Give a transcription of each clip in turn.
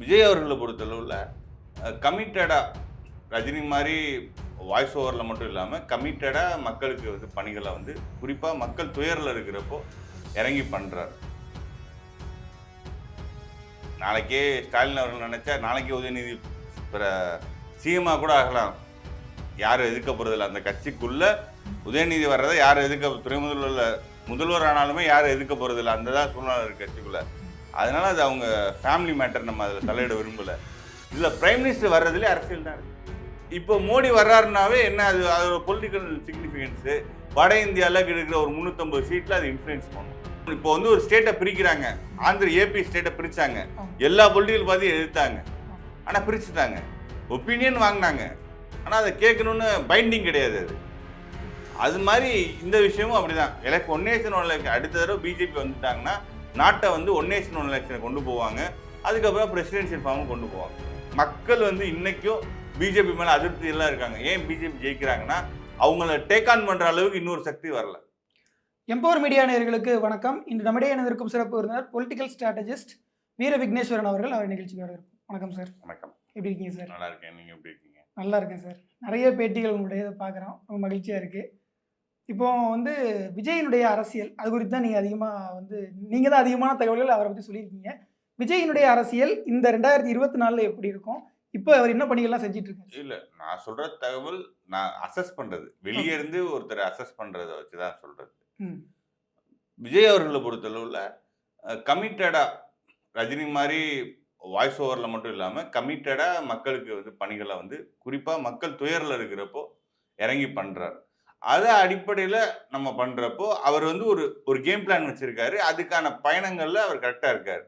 விஜய் அவர்களை பொறுத்தளவில் கமிட்டடாக ரஜினி மாதிரி வாய்ஸ் ஓவரில் மட்டும் இல்லாமல் கமிட்டடாக மக்களுக்கு வந்து பணிகளை வந்து குறிப்பாக மக்கள் துயரில் இருக்கிறப்போ இறங்கி பண்ணுறாரு நாளைக்கே ஸ்டாலின் அவர்கள் நினச்சா நாளைக்கே உதயநிதி பிற சிஎம்மாக கூட ஆகலாம். யாரும் எதிர்க்க போகிறதில்ல அந்த கட்சிக்குள்ள உதயநிதி வர்றதை யாரும் எதிர்க்க துணை முதல்வர் முதல்வர் ஆனாலுமே யாரும் எதிர்க்க போகிறதில்ல அந்த தான் சூழ்நிலை கட்சிக்குள்ளே கட்சிக்குள்ள. அதனால அது அவங்க ஃபேமிலி மேட்டர் நம்ம அதில் தலையிட விரும்பலை. இதில் பிரைம் மினிஸ்டர் வர்றதுலேயே அரசியல் தான் இப்போ மோடி வர்றாருனாவே என்ன அது அதோட பொலிட்டிக்கல் சிக்னிஃபிகன்ஸு வட இந்தியாவில் இருக்கிற ஒரு முந்நூற்றம்பது சீட்டில் அது இன்ஃப்ளூயன்ஸ் பண்ணும். இப்போ வந்து ஒரு ஸ்டேட்டை பிரிக்கிறாங்க. ஆந்திர ஏபி ஸ்டேட்டை பிரித்தாங்க எல்லா பொலிட்டிக்கல் பார்த்தியும் எதிர்த்தாங்க. ஆனால் பிரிச்சுட்டாங்க. ஒப்பீனியன் வாங்கினாங்க. ஆனால் அதை கேட்கணுன்னு பைண்டிங் கிடையாது அது. அது மாதிரி இந்த விஷயமும் அப்படிதான். எனக்கு ஒன் நேஷன் ஒன் அடுத்த தடவை பிஜேபி வந்துட்டாங்கன்னா நாட்டை வந்து ஒன் நேஷன் ஒன் எலெக்ஷனை கொண்டு போவாங்க. அதுக்கப்புறம் பிரசிடென்ஷியல் ஃபார்மும் கொண்டு போவாங்க. மக்கள் வந்து இன்னைக்கும் பிஜேபி மேலே அதிருப்தி எல்லாம் இருக்காங்க. ஏன் பிஜேபி ஜெயிக்கிறாங்கன்னா அவங்கள டேக் ஆன் பண்ணுற அளவுக்கு இன்னொரு சக்தி வரல. எம்பவர் மீடியா நேயர்களுக்கு வணக்கம். இன்று நம்மிடையே இணைந்திருக்கும் சிறப்பு விருந்தினர் பொலிட்டிக்கல் ஸ்ட்ராட்டஜிஸ்ட் வீர விக்னேஸ்வரன் அவர்கள். அவர் நிகழ்ச்சிக்கு வரவேற்போம் வணக்கம் சார் வணக்கம். எப்படி இருக்கீங்க சார் நல்லா இருக்கேன். நீங்கள் எப்படி இருக்கீங்க? நல்லா இருக்கேன் சார் நிறைய பேட்டிகள் உங்களுடைய பார்க்குறோம். ரொம்ப மகிழ்ச்சியாக இருக்குது இப்போ வந்து விஜயினுடைய அரசியல் அது குறித்து தான் நீங்கள் அதிகமாக வந்து நீங்கள் தான் அதிகமான தகவல்கள் அவரை பற்றி சொல்லியிருக்கீங்க. விஜயினுடைய அரசியல் இந்த ரெண்டாயிரத்தி இருபத்தி நாலில் எப்படி இருக்கும்? இப்போ அவர் என்ன பணிகள்லாம் செஞ்சுட்டு இருக்காரு இல்ல நான் சொல்ற தகவல் நான் அசஸ் பண்றது. வெளியே இருந்து ஒருத்தர் அசஸ் பண்றத வச்சு தான் சொல்றது. ம். விஜய் அவர்களை பொறுத்தளவுல கமிட்டடா ரஜினி மாதிரி வாய்ஸ் ஓவரில் மட்டும் இல்லாமல் கமிட்டடாக மக்களுக்கு வந்து பணிகளை வந்து குறிப்பாக மக்கள் துயரில் இருக்கிறப்போ இறங்கி பண்ணுறாரு அதை அடிப்படையில் நம்ம பண்ணுறப்போ அவர் வந்து ஒரு ஒரு கேம் பிளான் வச்சுருக்காரு. அதுக்கான பயணங்களில் அவர் கரெக்டாக இருக்கார்.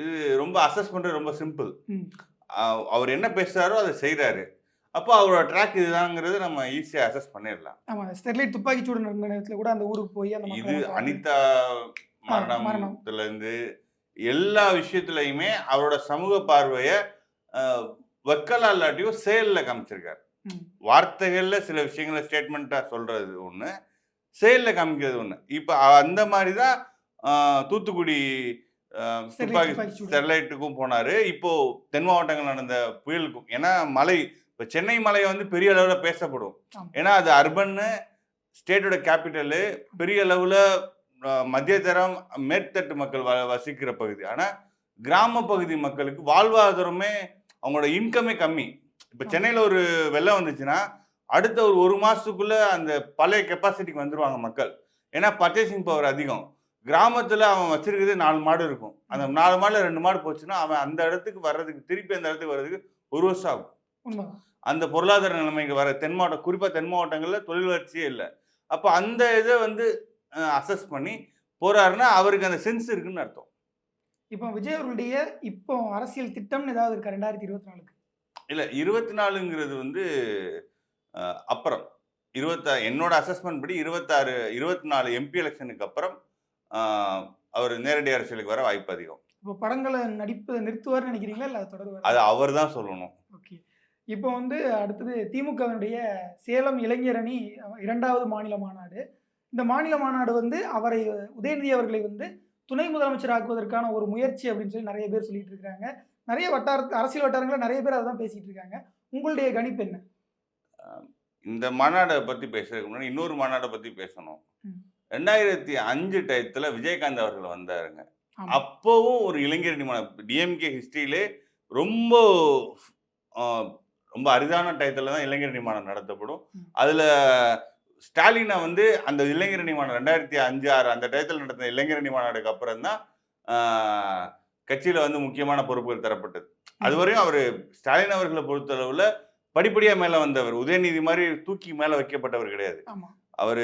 இது ரொம்ப அசஸ் பண்ணுறது ரொம்ப சிம்பிள் அவர் என்ன பேசுகிறாரோ அதை செய்கிறாரு அப்போ அவரோட ட்ராக் இதுதாங்கிறது நம்ம ஈஸியாக அசஸ் பண்ணிடலாம். ஆமாம் ஸ்டெர்லைட் துப்பாக்கிச்சூடு நடந்த நேரத்தில் கூட அந்த ஊருக்கு போய் அந்த இது அனிதா மரணம். மரணத்துல இருந்து எல்லா விஷயத்துலயுமே அவரோட சமூக பார்வைய வெக்கலா இல்லாட்டியும் செயல்ல காமிச்சிருக்காரு. வார்த்தைகள்ல சில விஷயங்களை ஸ்டேட்மெண்ட்டா சொல்றது ஒண்ணு செயல்ல காமிக்கிறது ஒண்ணு. இப்ப அந்த மாதிரி தான் தூத்துக்குடி துப்பாக்கி. ஸ்டெர்லைட்டுக்கும் போனாரு. இப்போ தென் மாவட்டங்கள் நடந்த புயலுக்கும் ஏன்னா மலை இப்போ சென்னை மலை வந்து பெரிய அளவில் பேசப்படும். ஏன்னா அது அர்பன்னு ஸ்டேட்டோட கேபிட்டலு பெரிய அளவில் மத்தியதரம் மேற்தட்டு மக்கள் வ வசிக்கிற பகுதி. ஆனால் கிராம பகுதி மக்களுக்கு வாழ்வாதாரமே அவங்களோட இன்கமே கம்மி. இப்போ. சென்னையில் ஒரு வெள்ளம் வந்துச்சுன்னா அடுத்த ஒரு ஒரு மாதத்துக்குள்ளே அந்த பழைய கெப்பாசிட்டிக்கு வந்துருவாங்க மக்கள். ஏன்னா பர்ச்சேசிங் பவர் அதிகம். கிராமத்தில் அவன் வச்சிருக்கிறது நாலு மாடு இருக்கும். அந்த நாலு மாடுல ரெண்டு மாடு போச்சுன்னா அவன் அந்த இடத்துக்கு வர்றதுக்கு திருப்பி அந்த இடத்துக்கு வர்றதுக்கு ஒரு வருஷம் ஆகும். அந்த பொருளாதார நிலைமைக்கு வர தென் மாவட்டம் குறிப்பாக தென் மாவட்டங்களில் தொழில் வளர்ச்சியே இல்லை. அப்போ அந்த இதை வந்து அசஸ் பண்ணி போறாருன்னா அவருக்கு அந்த சென்ஸ் இருக்குன்னு அர்த்தம். இப்போ விஜய் அவர்களுடைய இப்போ அரசியல் திட்டம்னு ஏதாவது இருக்கா ரெண்டாயிரத்தி இருபத்தி நாலுக்கு? இல்லை இருபத்தி நாலுங்கிறது வந்து அப்புறம். இருபத்தா என்னோட அசஸ்மெண்ட் படி இருபத்தாறு இருபத்தி நாலு எம்பி எலெக்ஷனுக்கு அப்புறம் அவர் நேரடி அரசியலுக்கு வர வாய்ப்பு அதிகம். இப்போ படங்களை நடிப்பதை நிறுத்துவார்னு நினைக்கிறீங்களா? இல்லை அது தொடருவார்? அது அவர் தான் சொல்லணும். ஓகே. இப்போ வந்து அடுத்தது திமுகவினுடைய சேலம் இளைஞர் அணி இரண்டாவது மாநில மாநாடு. இந்த மாநில மாநாடு வந்து அவரை உதயநிதி அவர்களை வந்து துணை முதலமைச்சர் ஆக்குவதற்கான ஒரு முயற்சி அப்படின்னு சொல்லி நிறைய பேர் சொல்லிட்டு இருக்காங்க நிறைய வட்டார அரசியல் வட்டாரங்களில் நிறைய பேர் அதை தான் பேசிட்டு இருக்காங்க உங்களுடைய கணிப்பு என்ன இந்த மாநாடை பற்றி பேசுறதுக்கு முன்னாடி இன்னொரு மாநாடை பற்றி பேசணும். ரெண்டாயிரத்தி அஞ்சு டயத்தில் விஜயகாந்த் அவர்கள் வந்தாருங்க. அப்போவும் ஒரு இளைஞரணி மாநாடு டிஎம்கே ஹிஸ்டரியிலே ரொம்ப ரொம்ப அரிதான டயத்தில் தான் இளைஞரணி மாநாடு நடத்தப்படும். அதில் ஸ்டாலினை வந்து அந்த இளைஞரணி மாநாடு ரெண்டாயிரத்தி அஞ்சு ஆறு அந்த டயத்தில் நடந்த இளைஞரணி மாநாடுக்கு அப்புறம் தான் கட்சியில் வந்து முக்கியமான பொறுப்புகள் தரப்பட்டது. அதுவரையும் அவர் ஸ்டாலின் அவர்களை பொறுத்தளவில் படிப்படியாக மேலே வந்தவர். உதயநிதி மாதிரி தூக்கி மேலே வைக்கப்பட்டவர் கிடையாது. அவர்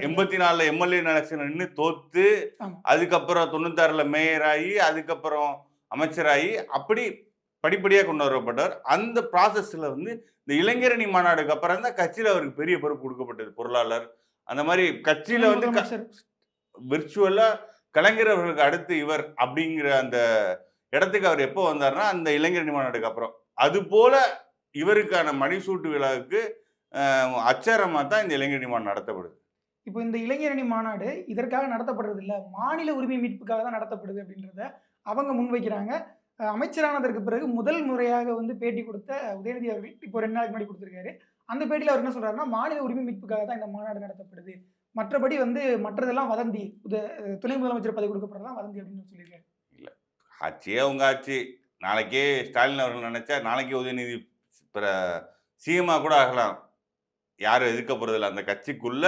எண்பத்தி நாலுல எம்எல்ஏ எலெக்ஷன் நின்று தோத்து. அதுக்கப்புறம் தொண்ணூத்தாறுல மேயர் ஆகி அதுக்கப்புறம் அமைச்சராகி அப்படி படிப்படியா கொண்டு வரப்பட்டவர். அந்த ப்ராசஸ்ல வந்து இந்த இளைஞரணி மாநாடுக்கு அப்புறம் தான் கட்சியில அவருக்கு பெரிய பொறுப்பு கொடுக்கப்பட்டது. பொருளாளர். அந்த மாதிரி கட்சியில வந்து க- முதலமைச்சர். விர்ச்சுவலா கலைஞர் அவர்களுக்கு அடுத்து இவர் அப்படிங்கிற அந்த இடத்துக்கு அவர் எப்போ வந்தாருன்னா அந்த இளைஞரணி நிமாநாட்டுக்கு அப்புறம். அது போல இவருக்கான மணிசூட்டு விழாவுக்கு அச்சாரமாக தான் இந்த இளைஞர் மாநாடு நடத்தப்படுது. இப்போ இந்த இளைஞரணி மாநாடு இதற்காக நடத்தப்படுறது இல்லை மாநில உரிமை மீட்புக்காக தான் நடத்தப்படுது அப்படின்றத அவங்க முன்வைக்கிறாங்க. அமைச்சரானதற்கு பிறகு முதல் முறையாக வந்து பேட்டி கொடுத்த உதயநிதி அவர்கள் இப்போ ரெண்டு நாளைக்கு முன்னாடி கொடுத்துருக்காரு. அந்த பேட்டியில் அவர் என்ன சொல்கிறாருன்னா மாநில உரிமை மீட்புக்காக தான் இந்த மாநாடு நடத்தப்படுது. மற்றபடி வந்து மற்றதெல்லாம் வதந்தி. துணை முதலமைச்சர் பதவி கொடுக்கப்படுறதெல்லாம் வதந்தி அப்படின்னு சொல்லியிருக்காரு ஆட்சியே உங்க ஆட்சி. நாளைக்கே ஸ்டாலின் அவர்கள் நினைச்சா நாளைக்கே உதயநிதி பிற சிஎம்மா கூட ஆகலாம். யாரும் எதிர்க்க போறதில்ல. அந்த கட்சிக்குள்ள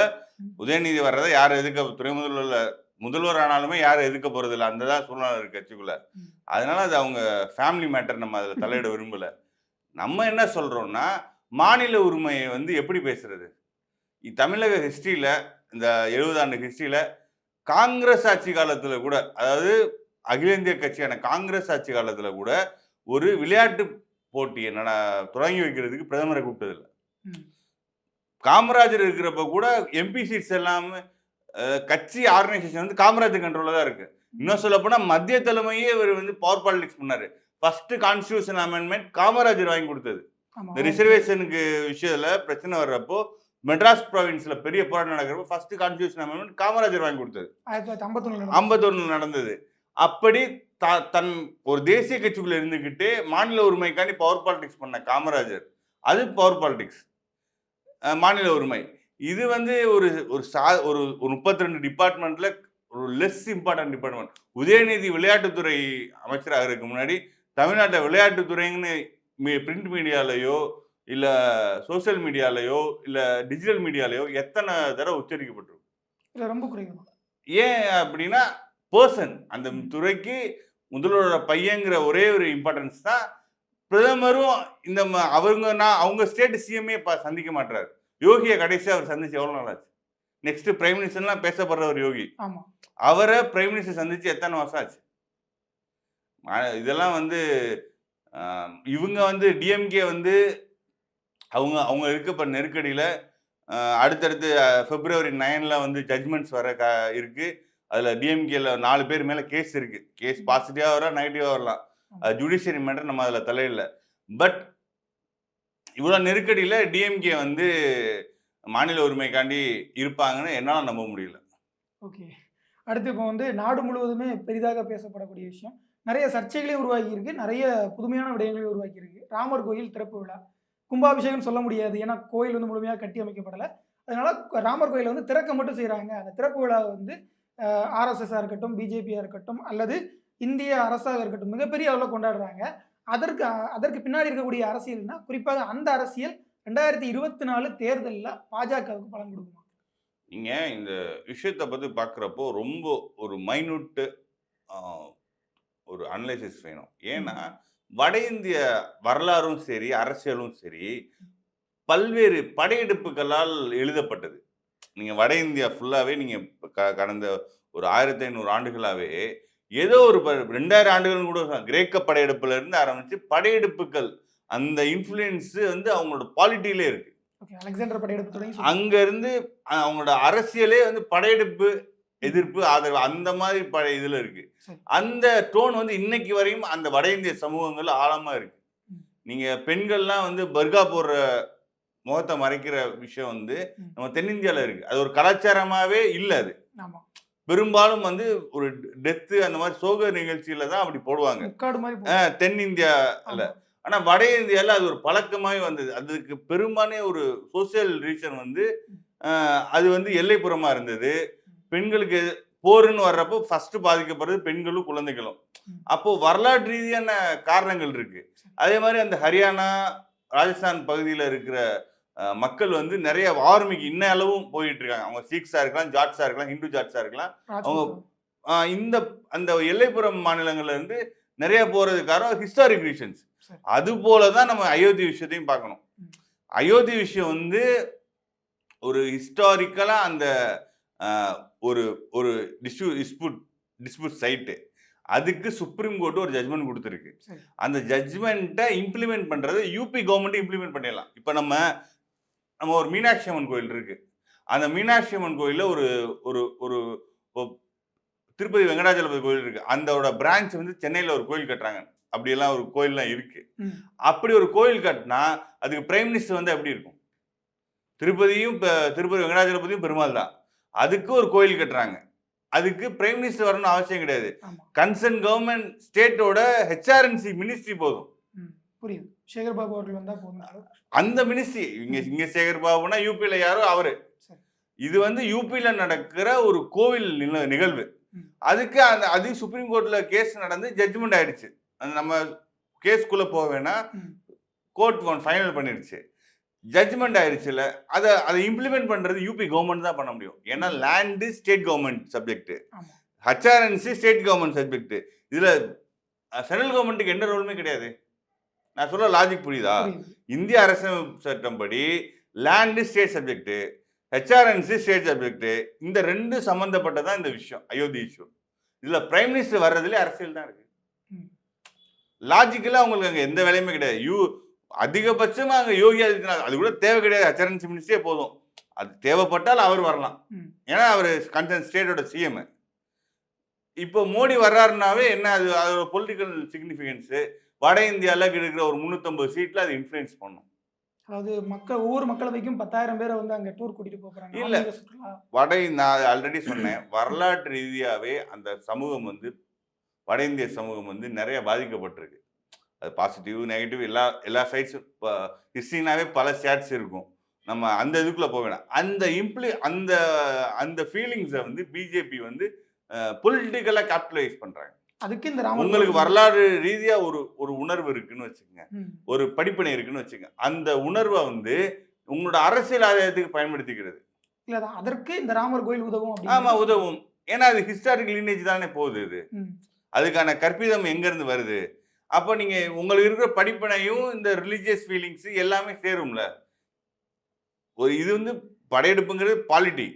உதயநிதி வர்றதை யாரும் எதிர்க்க துணை முதல்வர் முதல்வர் ஆனாலுமே யாரும் எதிர்க்க போறதில்ல. அந்த தான் சூழ்நிலை இருக்கு கட்சிக்குள்ள. அதனால அது அவங்க ஃபேமிலி மேட்டர் நம்ம அதில் தலையிட விரும்பல. நம்ம என்ன சொல்றோம்னா மாநில உரிமையை வந்து எப்படி பேசுறது? தமிழக ஹிஸ்டரியில இந்த எழுபது ஆண்டு ஹிஸ்டரியில காங்கிரஸ் ஆட்சி காலத்துல கூட அதாவது அகில இந்திய கட்சியான காங்கிரஸ் ஆட்சி காலத்துல கூட ஒரு விளையாட்டு போட்டியை நட தொடங்கி வைக்கிறதுக்கு பிரதமரை கூப்பிட்டதில்ல. காமராஜர் இருக்கிறப்ப கூட எம்பி சீட்ஸ் எல்லாமே கட்சி ஆர்கனைசேஷன் வந்து காமராஜர் கண்ட்ரோல தான் இருக்கு. இன்னும் சொல்ல போனா மத்திய தலைமையே இவர் வந்து பவர் பாலிடிக்ஸ் பண்ணாரு. ஃபர்ஸ்ட் கான்ஸ்டியூஷன் அமெண்ட்மெண்ட் காமராஜர் வாங்கி கொடுத்தது. இந்த ரிசர்வேஷனுக்கு விஷயத்துல பிரச்சனை வர்றப்போ மெட்ராஸ் ப்ராவின்ஸ்ல பெரிய போராட்டம் நடக்கிறப்போ ஃபர்ஸ்ட் கான்ஸ்டியூஷன் அமெண்ட்மெண்ட் காமராஜர் வாங்கி கொடுத்தது. ஐம்பத்தொன்னு நடந்தது. அப்படி த- தன் ஒரு தேசிய கட்சிக்குள்ள இருந்துகிட்டு மாநில உரிமைக்காண்டி பவர் பாலிடிக்ஸ் பண்ண காமராஜர். அது பவர் பாலிடிக்ஸ் மாநில உரிமை. இது வந்து ஒரு ஒரு சா ஒரு ஒரு முப்பத்தி ரெண்டு டிபார்ட்மெண்ட்ல ஒரு லெஸ் இம்பார்ட்டன்ட் டிபார்ட்மெண்ட் உதயநிதி விளையாட்டுத்துறை அமைச்சராக இருக்க முன்னாடி தமிழ்நாட்டை விளையாட்டுத்துறைன்னு பிரிண்ட் மீடியாலயோ இல்ல சோஷியல் மீடியாலயோ இல்ல டிஜிட்டல் மீடியாலயோ எத்தனை தடவை உச்சரிக்கப்பட்டிருக்கும்? இல்ல ரொம்ப குறைவு. ஏன் அப்படின்னா பர்சன் அந்த துறைக்கு முதல்வரோட பையங்கிற ஒரே ஒரு இம்பார்ட்டன்ஸ் தான் பிரதமரும் இந்த அவங்க நான் அவங்க ஸ்டேட் சிஎம்ஏ சந்திக்க மாட்டாரு யோகியை கடைசியா அவர் சந்திச்சு எவ்வளவு நாள் ஆச்சு? நெக்ஸ்ட் பிரைம் மினிஸ்டர்லாம் பேசப்படுற ஒரு யோகி. ஆமா. அவரை பிரைம் மினிஸ்டர் சந்திச்சு எத்தனை வருஷம் ஆச்சு? இதெல்லாம் வந்து இவங்க வந்து டிஎம்கே வந்து அவங்க அவங்க இருக்க நெருக்கடியில் அடுத்தடுத்து பிப்ரவரி நைனில் வந்து ஜட்மெண்ட்ஸ் வர க இருக்கு. அதில் டிஎம்கேல நாலு பேர் மேலே கேஸ் இருக்கு. கேஸ் பாசிட்டிவாக வரலாம். நெகட்டிவாக வரலாம் ஜுடிஷியரி மேட்டர் நம்ம அதில் தலையிடல. பட் இவ்வளோ நெருக்கடியில் டிஎம்கே வந்து மாநில உரிமைக்காண்டி இருப்பாங்கன்னு என்னால் நம்ப முடியல. ஓகே. அடுத்து இப்போ வந்து நாடு முழுவதுமே பெரிதாக பேசப்படக்கூடிய விஷயம். நிறைய சர்ச்சைகளையும் உருவாக்கி இருக்கு நிறைய புதுமையான விடயங்களையும் உருவாக்கி இருக்கு ராமர் கோயில் திறப்பு விழா. கும்பாபிஷேகம் சொல்ல முடியாது. ஏன்னா கோயில் வந்து முழுமையாக கட்டி அமைக்கப்படலை. அதனால ராமர் கோயிலை வந்து திறக்க மட்டும் செய்கிறாங்க அந்த திறப்பு விழாவை வந்து ஆர்எஸ்எஸ்ஸாக இருக்கட்டும் பிஜேபியாக இருக்கட்டும் அல்லது இந்திய அரசாக இருக்கட்டும் மிகப்பெரிய அளவில் கொண்டாடுறாங்க. அதற்கு அதற்கு பின்னாடி இருக்கக்கூடிய அரசியல்னா குறிப்பாக அந்த அரசியல் ரெண்டாயிரத்தி இருபத்தி நாலு தேர்தலில் பாஜகவுக்கு பலன் கொடுக்குமா? நீங்கள் இந்த விஷயத்தை பற்றி பார்க்குறப்போ ரொம்ப ஒரு மைனூட்டு ஒரு அனலைசிஸ் வேணும். ஏன்னா வட இந்திய வரலாறும் சரி அரசியலும் சரி பல்வேறு படையெடுப்புகளால் எழுதப்பட்டது நீங்கள் வட இந்தியா ஃபுல்லாகவே நீங்கள் கடந்த ஒரு ஆயிரத்தி ஐநூறு ஆண்டுகளாகவே ஏதோ ஒரு ரெண்டாயிரம் ஆண்டுகள் கூட. கிரேக்க படையெடுப்புல இருந்து ஆரம்பிச்சு படையெடுப்புகள் அந்த இன்ஃப்ளூயன்ஸ் வந்து அவங்களோட பாலிட்டியிலே இருக்கு அலெக்சாண்டர் படையெடுப்பு. அங்க இருந்து அவங்களோட அரசியலே வந்து படையெடுப்பு எதிர்ப்பு ஆதரவு அந்த மாதிரி படை இதுல இருக்கு. அந்த டோன் வந்து இன்னைக்கு வரையும் அந்த வட இந்திய சமூகங்கள் ஆழமா இருக்கு. நீங்க பெண்கள்லாம் வந்து பர்கா போடுற முகத்தை மறைக்கிற விஷயம் வந்து. நம்ம தென்னிந்தியால இருக்கு. அது ஒரு கலாச்சாரமாவே இல்ல அது. பெரும்பாலும் வந்து ஒரு டெத்து அந்த மாதிரி சோக நிகழ்ச்சியில தான் அப்படி போடுவாங்க. முக்காடு மாதிரி போ- அஹ், தென்னிந்தியால. ஆமா. ஆனா வட இந்தியால அது ஒரு பழக்கமாவே வந்தது. அதுக்கு பெரும்பாலான ஒரு சோசியல் ரீசன் வந்து அது வந்து எல்லைப்புறமா இருந்தது. பெண்களுக்கு போருன்னு வர்றப்போ ஃபர்ஸ்ட் பாதிக்கப்படுறது பெண்களும் குழந்தைகளும். அப்போ வரலாற்று ரீதியான காரணங்கள் இருக்கு. அதே மாதிரி அந்த ஹரியானா ராஜஸ்தான் பகுதியில் இருக்கிற மக்கள் வந்து நிறைய ஆர்மிக்கு இன்ன அளவும் போயிட்டு இருக்காங்க. அவங்க சீக்ஸா இருக்கலாம் ஜாட்ஸா இருக்கலாம் ஹிந்து ஜாட்ஸா இருக்கலாம். ஆஹ் இந்த அந்த எல்லைப்புறம் மாநிலங்கள்ல இருந்து நிறைய போறதுக்கான ஹிஸ்டாரிக் ரீசன்ஸ். அது போல தான் நம்ம அயோத்தி விஷயத்தையும் பார்க்கணும். அயோத்தி விஷயம் வந்து ஒரு ஹிஸ்டாரிக்கலா அந்த ஒரு ஒரு டிஸ்யூ டிஸ்பியூட் டிஸ்பியூட் சைட்டு அதுக்கு சுப்ரீம் கோர்ட் ஒரு ஜட்மெண்ட் கொடுத்துருக்கு. அந்த ஜட்மெண்ட்டை இம்ப்ளிமெண்ட் பண்றது யூபி கவர்மெண்ட் இம்ப்ளிமெண்ட் பண்ணிடலாம். இப்போ நம்ம நம்ம ஒரு மீனாட்சி அம்மன் கோயில் இருக்கு. அந்த மீனாட்சி அம்மன் கோயில்ல ஒரு ஒரு ஒரு திருப்பதி வெங்கடாச்சலபதி கோயில் இருக்கு. அந்தோட பிரான்ச் வந்து சென்னையில ஒரு கோயில் கட்டுறாங்க. அப்படியெல்லாம் ஒரு கோயில்லாம் இருக்கு. ம். அப்படி ஒரு கோயில் கட்டினா அதுக்கு பிரைம் மினிஸ்டர் வந்து எப்படி இருக்கும்? திருப்பதியும் இப்ப திருப்பதி வெங்கடாச்சலபதியும் பெருமாள் தான். அதுக்கு ஒரு கோயில் கட்டுறாங்க. அதுக்கு பிரைம் மினிஸ்டர் வரணும்னு அவசியம் கிடையாது. கன்சர்ன் கவர்மெண்ட் ஸ்டேட்டோட ஹெச்ஆர்என்சி மினிஸ்ட்ரி போதும். புரியுது. சேகர் பாபு அவர்கள் வந்தா போதும். அந்த மினிஸ்ட்ரி இங்க இங்க சேகர் பாபுனா யூபியில யாரோ அவரு. இது வந்து யூபியில நடக்கிற ஒரு கோவில் நிகழ்வு. அதுக்கு அந்த அது சுப்ரீம் கோர்ட்ல கேஸ் நடந்து ஜட்ஜ்மெண்ட் ஆயிடுச்சு. அது நம்ம வேணாம். ம். கோர்ட் ஒன் ஃபைனல் பண்ணிடுச்சு. ஜட்ஜ்மெண்ட் ஆயிடுச்சுல அதை அதை இம்ப்ளிமெண்ட் பண்றது யூபி கவர்மெண்ட் தான் பண்ண முடியும். ஏன்னா லேண்டு ஸ்டேட் கவர்மெண்ட் சப்ஜெக்ட் ஆமா. ஹச்ஆர்என்சி ஸ்டேட் கவர்மெண்ட் சப்ஜெக்ட் இதுல சென்ட்ரல் கவர்மெண்ட்டுக்கு எந்த ரோலுமே கிடையாது. நான் சொல்ல லாஜிக் புரியுதா? இந்திய அரசியல் சட்டம்படி land state subject HRNC state subject இந்த ரெண்டு சம்பந்தப்பட்டதான் இந்த விஷயம் அயோத்தி இஷ்யூ இதுல பிரைம் மினிஸ்டர் வர்றதுல அரசியல் தான் இருக்கு. ம். லாஜிக்கலா அவங்களுக்கு அங்க எந்த வேலையுமே கிடையாது. யூ அதிகபட்சமா அங்க யோகி ஆதித்யநாத் அது கூட தேவை கிடையாது. ஹெச்ஆர்என்சி மினிஸ்டரே போதும். அது தேவைப்பட்டால் அவர் வரலாம். ஏன்னா அவர் கன்சர்ன் ஸ்டேட்டோட சிஎம் இப்போ மோடி வர்றாருனாவே என்ன அது அதோட பொலிட்டிக்கல் சிக்னிஃபிகன்ஸு வட இந்தியாவில் இருக்கிற ஒரு முந்நூற்றம்பது சீட்டில் அது இன்ஃப்ளூயன்ஸ் பண்ணும். அதாவது மக்கள் ஒவ்வொரு மக்களவைக்கும் பத்தாயிரம் பேரை வந்து அங்க டூர் கூட்டிட்டு போக போறாங்க இல்ல. வட நான் ஆல்ரெடி சொன்னேன். வரலாற்று ரீதியாகவே அந்த சமூகம் வந்து வட இந்திய சமூகம் வந்து நிறைய பாதிக்கப்பட்டிருக்கு. அது பாசிட்டிவ் நெகட்டிவ் எல்லா எல்லா சைட்ஸும் இப்போ ஹிஸ்ட்ரினாவே பல ஷேட்ஸ் இருக்கும். நம்ம அந்த இதுக்குள்ளே போக வேணாம். அந்த இம்ப்ளி அந்த அந்த ஃபீலிங்ஸை வந்து பிஜேபி வந்து பொலிட்டிக்கலாக கேபிட்டலைஸ் பண்ணுறாங்க அதுக்கு இந்த உங்களுக்கு வரலாறு ரீதியாக ஒரு ஒரு உணர்வு இருக்குன்னு வச்சுக்கோங்க. ஒரு படிப்பினை இருக்குன்னு வச்சுக்கோங்க. அந்த உணர்வை வந்து உங்களோட அரசியல் ஆதாயத்துக்கு பயன்படுத்திக்கிறது. இல்ல அதற்கு இந்த ராமர் கோயில் உதவும் ஆமா அப்படின்னு உதவும். ஏன்னா அது ஹிஸ்டாரிக் லீனேஜ் தானே போகுது இது. அதுக்கான கற்பிதம் எங்க இருந்து வருது? அப்போ நீங்க உங்களுக்கு இருக்கிற படிப்பினையும் இந்த ரிலீஜியஸ் ஃபீலிங்ஸ் எல்லாமே சேரும்ல. ஒரு இது வந்து படையெடுப்புங்கிறது பாலிட்டி.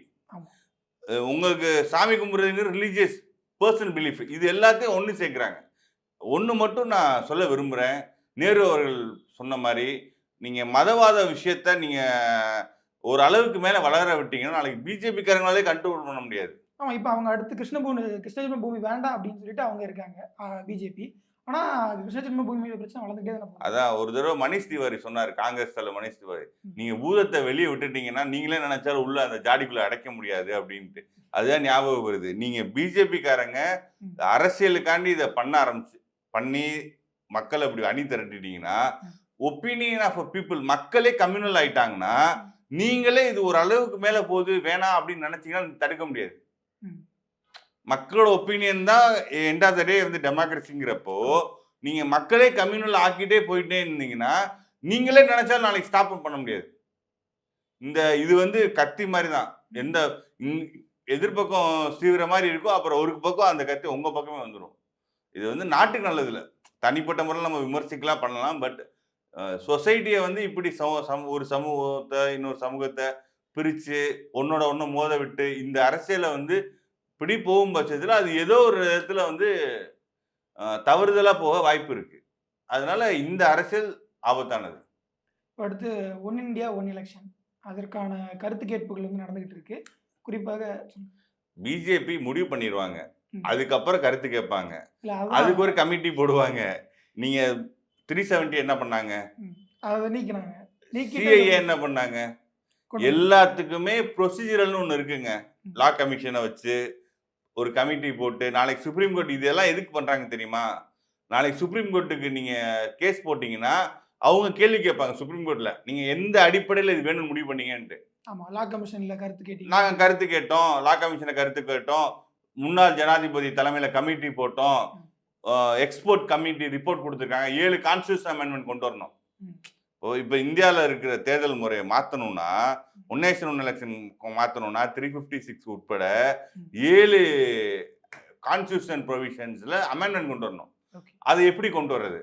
உங்களுக்கு சாமி கும்பிட்றதுங்கிறது ரிலீஜியஸ் பர்சனல் பிலீஃப் இது எல்லாத்தையும் ஒன்று சேர்க்குறாங்க. ஒன்று மட்டும் நான் சொல்ல விரும்புகிறேன் நேரு அவர்கள் சொன்ன மாதிரி நீங்கள் மதவாத விஷயத்த நீங்கள் ஒரு அளவுக்கு மேலே வளர விட்டீங்கன்னா நாளைக்கு பிஜேபிக்காரங்களாலே கண்ட்ரோல் பண்ண முடியாது. ஆமா இப்ப அவங்க அடுத்து கிருஷ்ணபூமி கிருஷ்ண ஜென்மபூமி வேண்டாம் அப்படின்னு சொல்லிட்டு அவங்க இருக்காங்க பிஜேபி ஆனா கிருஷ்ண ஜென்மபூமியோட பிரச்சனை வளர்ந்துட்டே தானே. அதான் ஒரு தடவை மணிஷ் திவாரி சொன்னார் காங்கிரஸ் தலைவர் மணிஷ் திவாரி நீங்க பூதத்தை வெளியே விட்டுட்டீங்கன்னா நீங்களே நினைச்சாலும் உள்ள அந்த ஜாடிக்குள்ள அடைக்க முடியாது அப்படின்ட்டு அதுதான் ஞாபகம் வருது நீங்க பிஜேபி காரங்க ம். அரசியலுக்காண்டி இதை பண்ண ஆரம்பிச்சு பண்ணி மக்களை அப்படி அணி திரட்டிட்டீங்கன்னா. ஒப்பீனியன் ஆஃப் பீப்புள் மக்களே கம்யூனல் ஆயிட்டாங்கன்னா நீங்களே இது ஒரு அளவுக்கு மேல போகுது வேணாம் அப்படின்னு நினைச்சீங்கன்னா தடுக்க முடியாது. மக்களோட ஒப்பீனியன் தான் எண்ட் ஆஃப் த டே வந்து டெமோக்ரஸிங்கிறப்போ நீங்கள் மக்களே கம்யூனல் ஆக்கிட்டே போயிட்டே இருந்தீங்கன்னா நீங்களே நினைச்சாலும் நாளைக்கு ஸ்டாப் பண்ண முடியாது. இந்த இது வந்து கத்தி மாதிரி தான் எந்த இங்- எதிர்பக்கம் சீவிர மாதிரி இருக்கோ அப்புறம் ஒரு பக்கம் அந்த கத்தி உங்கள் பக்கமே வந்துடும் இது வந்து நாட்டுக்கு நல்லது இல்லை தனிப்பட்ட முறையில் நம்ம விமர்சிக்கலாம் பண்ணலாம் பட் சொசைட்டியை வந்து இப்படி சமூக சம ஒரு சமூகத்தை இன்னொரு சமூகத்தை பிரித்து ஒன்னோட ஒன்று மோத விட்டு இந்த அரசியலை வந்து இப்படி போகும் பட்சத்தில் அது ஏதோ ஒரு இடத்துல வந்து தவறுதலாக போக வாய்ப்பு இருக்கு. அதனால இந்த அரசியல் ஆபத்தானது. அடுத்து ஒன் இந்தியா ஒன் எலெக்ஷன் அதற்கான கருத்து கேட்புகள் வந்து நடந்துகிட்டு இருக்கு. குறிப்பாக பிஜேபி முடிவு பண்ணிடுவாங்க. அதுக்கப்புறம் கருத்து கேட்பாங்க. அதுக்கு ஒரு கமிட்டி போடுவாங்க. நீங்க த்ரீ செவன்ட்டி என்ன பண்ணாங்க? அதை நீக்கினாங்க. சிஐஏ என்ன பண்ணாங்க? எல்லாத்துக்குமே ப்ரொசீஜரல்னு ஒன்று இருக்குங்க. லா கமிஷனை வச்சு ஒரு கமிட்டி போட்டு நாளைக்கு சுப்ரீம் கோர்ட் இதெல்லாம் எதுக்கு பண்றாங்க தெரியுமா? நாளைக்கு சுப்ரீம் கோர்ட்டுக்கு நீங்க கேஸ் போட்டீங்கன்னா அவங்க கேள்வி கேட்பாங்க சுப்ரீம் கோர்ட்ல நீங்க எந்த அடிப்படையில் இது வேணும்னு முடிவு பண்ணீங்கன்ட்டு? ஆமா லா கமிஷன்ல கருத்து கேட்டீங்க. நாங்கள் கருத்து கேட்டோம் லா கமிஷனை கருத்து கேட்டோம் முன்னாள் ஜனாதிபதி தலைமையில கமிட்டி போட்டோம் எக்ஸ்போர்ட் கமிட்டி ரிப்போர்ட் கொடுத்துருக்காங்க ஏழு கான்ஸ்டியூஷன் அமெண்ட்மெண்ட் கொண்டு வரணும். இப்போ இப்போ இந்தியாவில் இருக்கிற தேர்தல் முறையை மாற்றணும்னா ஒன் நேஷன் ஒன் எலெக்ஷன் மாற்றணும்னா த்ரீ ஃபிஃப்டி சிக்ஸ் உட்பட. ஏழு கான்ஸ்டியூஷன் ப்ரொவிஷன்ஸில் அமெண்ட்மெண்ட் கொண்டு வரணும். அது எப்படி கொண்டு வர்றது?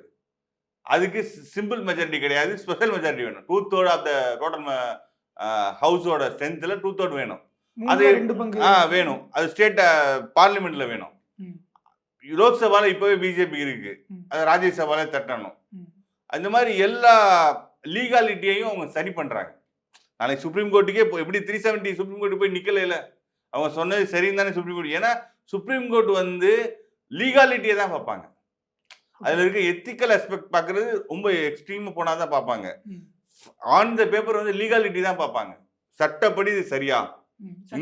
அதுக்கு சிம்பிள் மெஜாரிட்டி கிடையாது ஸ்பெஷல் மெஜாரிட்டி வேணும். Two third of the total ஹவுஸோட ஸ்ட்ரென்த்தில் டூ தேர்ட் வேணும் அது- ரெண்டு பங்கு ஆ வேணும். அது ஸ்டேட் பார்லிமெண்ட்ல வேணும். லோக்சபால இப்பவே பிஜேபி இருக்கு. அது ராஜ்யசபால தட்டணும். அந்த மாதிரி எல்லா லீகாலிட்டியையும் அவங்க சரி பண்றாங்க. நாளைக்கு சுப்ரீம் கோர்ட்டுக்கே இப்போ எப்படி த்ரீ செவன்ட்டி சுப்ரீம் கோர்ட்டு போய் நிக்கல அவங்க சொன்னது சரின்னு தானே சுப்ரீம் கோர்ட் ஏன்னா சுப்ரீம் கோர்ட் வந்து லீகாலிட்டியை தான் பார்ப்பாங்க. அதுல இருக்க எத்திக்கல் அஸ்பெக்ட் பார்க்கறது ரொம்ப எக்ஸ்ட்ரீமா போனா தான் பார்ப்பாங்க. ஆன் த பேப்பர் வந்து லீகாலிட்டி தான் பார்ப்பாங்க. சட்டப்படி இது சரியா.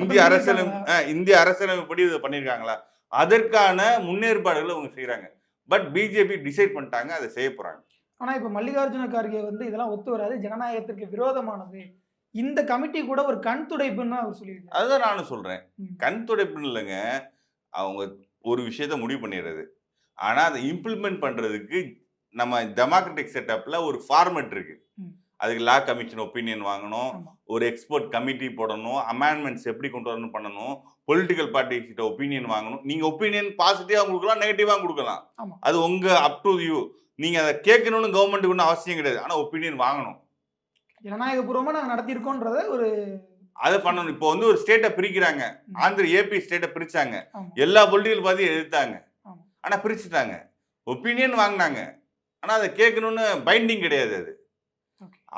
இந்திய அரசியலம் இந்திய அரசியலமைப்படி இதை பண்ணியிருக்காங்களா? அதற்கான முன்னேற்பாடுகளை அவங்க செய்றாங்க. பட் பிஜேபி டிசைட் பண்ணிட்டாங்க அதை செய்ய போறாங்க. ஆனா இப்ப மல்லிகார்ஜுன கார்கே வந்து இதெல்லாம் ஒத்து வராது. ஜனநாயகத்திற்கு விரோதமானது. இந்த கமிட்டி கூட ஒரு கண் துடைப்புன்னு அவர் சொல்லியிருக்காரு. அதுதான் நானும் சொல்றேன். ம். கண் துடைப்புன்னு இல்லைங்க. அவங்க ஒரு விஷயத்த முடிவு பண்ணிடுறது. ஆனா அதை இம்ப்ளிமெண்ட் பண்றதுக்கு நம்ம டெமோக்ராட்டிக் செட்டப்ல ஒரு ஃபார்மெட் இருக்கு. ம். அதுக்கு லா கமிஷன் ஒப்பீனியன் வாங்கணும். ஒரு எக்ஸ்பர்ட் கமிட்டி போடணும். அமெண்ட்மெண்ட்ஸ் எப்படி கொண்டு வரணும் பண்ணணும். பொலிட்டிக்கல் பார்ட்டி கிட்ட ஒப்பீனியன் வாங்கணும். நீங்க ஒப்பீனியன் பாசிட்டிவா கொடுக்கலாம் நெகட்டிவா கொடுக்கலாம். அது உங்க அப் டு யூ நீங்க அதை கேட்கணும்னு கவர்மெண்ட்டுக்கு ஒன்றும் அவசியம் கிடையாது. ஆனா ஒப்பீனியன் வாங்கணும். ஜனநாயகபூர்வமா நாங்க நடத்தியிருக்கோன்றத ஒரு அதை பண்ணணும். இப்போ வந்து ஒரு ஸ்டேட்டை பிரிக்கிறாங்க. ஆந்திர ஏபி ஸ்டேட்டை பிரிச்சாங்க. எல்லா பொலிட்டிக்கல் பார்ட்டியும் எதிர்த்தாங்க. ஆனா பிரிச்சுட்டாங்க. ஒப்பீனியன் வாங்கினாங்க. ஆனா அதை கேட்கணும்னு பைண்டிங் கிடையாது அது.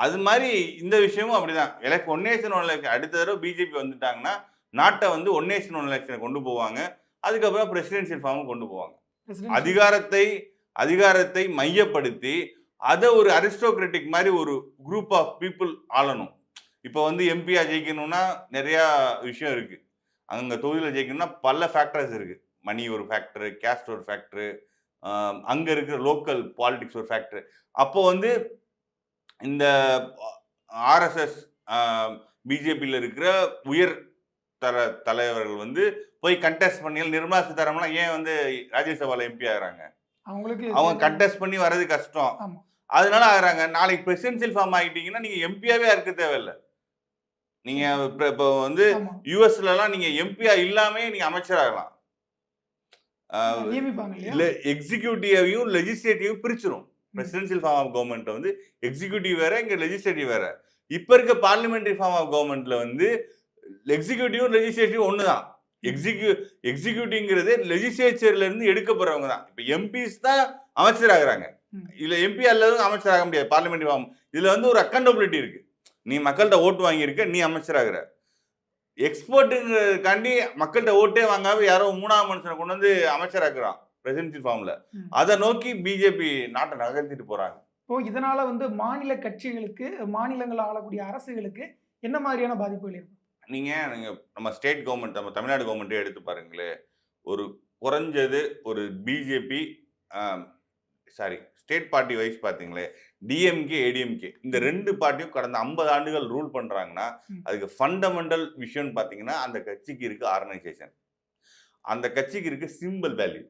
அது மாதிரி இந்த விஷயமும் அப்படிதான். எனக்கு ஒன் நேஷன் ஒன் எலெக்ஷன் அடுத்த தடவை பிஜேபி வந்துட்டாங்கன்னா நாட்டை வந்து ஒன் நேஷன் ஒன் எலெக்ஷனை கொண்டு போவாங்க. அதுக்கப்புறம் பிரசிடென்சியல் ஃபார்ம் கொண்டு போவாங்க. அதிகாரத்தை அதிகாரத்தை மையப்படுத்தி அதை ஒரு அரிஸ்டோக்ராட்டிக் மாதிரி ஒரு குரூப் ஆஃப் பீப்புள் ஆளணும். இப்போ வந்து எம்பியா ஜெயிக்கணும்னா நிறையா விஷயம் இருக்குது அங்கே தொகுதியில் ஜெயிக்கணும்னா பல ஃபேக்டர்ஸ் இருக்குது மணி ஒரு ஃபேக்டர் கேஸ்ட் ஒரு ஃபேக்டரு அங்கே இருக்கிற லோக்கல் பாலிடிக்ஸ் ஒரு ஃபேக்டர் அப்போ வந்து இந்த ஆர்எஸ்எஸ் பிஜேபியில் இருக்கிற உயர் தர தலைவர்கள் வந்து போய் கண்டெஸ்ட் பண்ணி நிர்மலா சீதாராமன்லாம் ஏன் வந்து ராஜ்யசபாவில் எம்பி ஆகிறாங்க? அவங்களுக்கு அவங்க கண்டெஸ்ட் பண்ணி வர்றது கஷ்டம். அதனால ஆகுறாங்க. நாளைக்கு பிரசிடென்சியல் ஃபார்ம் ஆகிட்டீங்கன்னா நீங்க எம்பியாவே இருக்க தேவையில்லை. நீங்க இப்ப இப்போ வந்து. யூஎஸ்ல எல்லாம் நீங்க எம்பியா இல்லாமே நீங்க அமைச்சர் ஆகலாம் ஆஹ் நியமிப்பாங்க இல்லையா? இல்ல எக்ஸிக்யூட்டிவையும் லெஜிஸ்லேட்டிவும் பிரிச்சிரும். பிரசிடென்சியல் ஃபார்ம் ஆஃப் கவர்மெண்ட் வந்து எக்ஸிக்யூட்டிவ் வேற இங்க லெஜிஸ்லேட்டிவ் வேற. இப்ப இருக்க பார்லிமெண்டரி ஃபார்ம் ஆஃப் கவர்மெண்ட்ல வந்து எக்ஸிக்யூட்டிவ் லெஜிஸ்லேட்டிவ் ஒண்ணுதான். எக்ஸிக்யூ எக்ஸிக்யூட்டிவ்ங்கிறது லெஜிஸ்லேச்சர்ல இருந்து எடுக்கப்படுறவங்க தான். இப்ப எம்பிஸ் தான் அமைச்சர் ஆகுறாங்க ம். இதுல எம்பி அல்லதும் அமைச்சர் ஆக முடியாது. பார்லிமெண்டரி ஃபார்ம் இதுல வந்து ஒரு அக்கௌண்டபிலிட்டி இருக்கு. நீ மக்கள்கிட்ட ஓட்டு வாங்கியிருக்க நீ அமைச்சர் ஆகுற எக்ஸ்போர்ட்டுங்கிறதுக்காண்டி மக்கள்கிட்ட ஓட்டே வாங்காம யாரோ மூணாவது மனுஷனை கொண்டு வந்து அமைச்சர் ஆக்குறான் பிரசிடென்சியல் ஃபார்ம்ல. அதை நோக்கி பிஜேபி நாட்டை நகர்த்திட்டு போறாங்க. இப்போ இதனால வந்து மாநில கட்சிகளுக்கு மாநிலங்கள் ஆளக்கூடிய அரசுகளுக்கு என்ன மாதிரியான பாதிப்புகள் இருக்கும் நீங்க நீங்க நம்ம ஸ்டேட் கவர்மெண்ட் நம்ம தமிழ்நாடு கவர்மெண்ட்டே எடுத்து பாருங்களேன் ஒரு குறைஞ்சது ஒரு BJP sorry state party wise பார்த்தீங்களே DMK ADMK இந்த ரெண்டு பார்ட்டியும் கடந்த ஐம்பது ஆண்டுகள் ரூல் பண்றாங்கன்னா ம். அதுக்கு ஃபண்டமெண்டல் விஷயம்னு பார்த்தீங்கன்னா அந்த கட்சிக்கு இருக்கு ஆர்கனைசேஷன் அந்த கட்சிக்கு இருக்கு சிம்பிள் வேல்யூ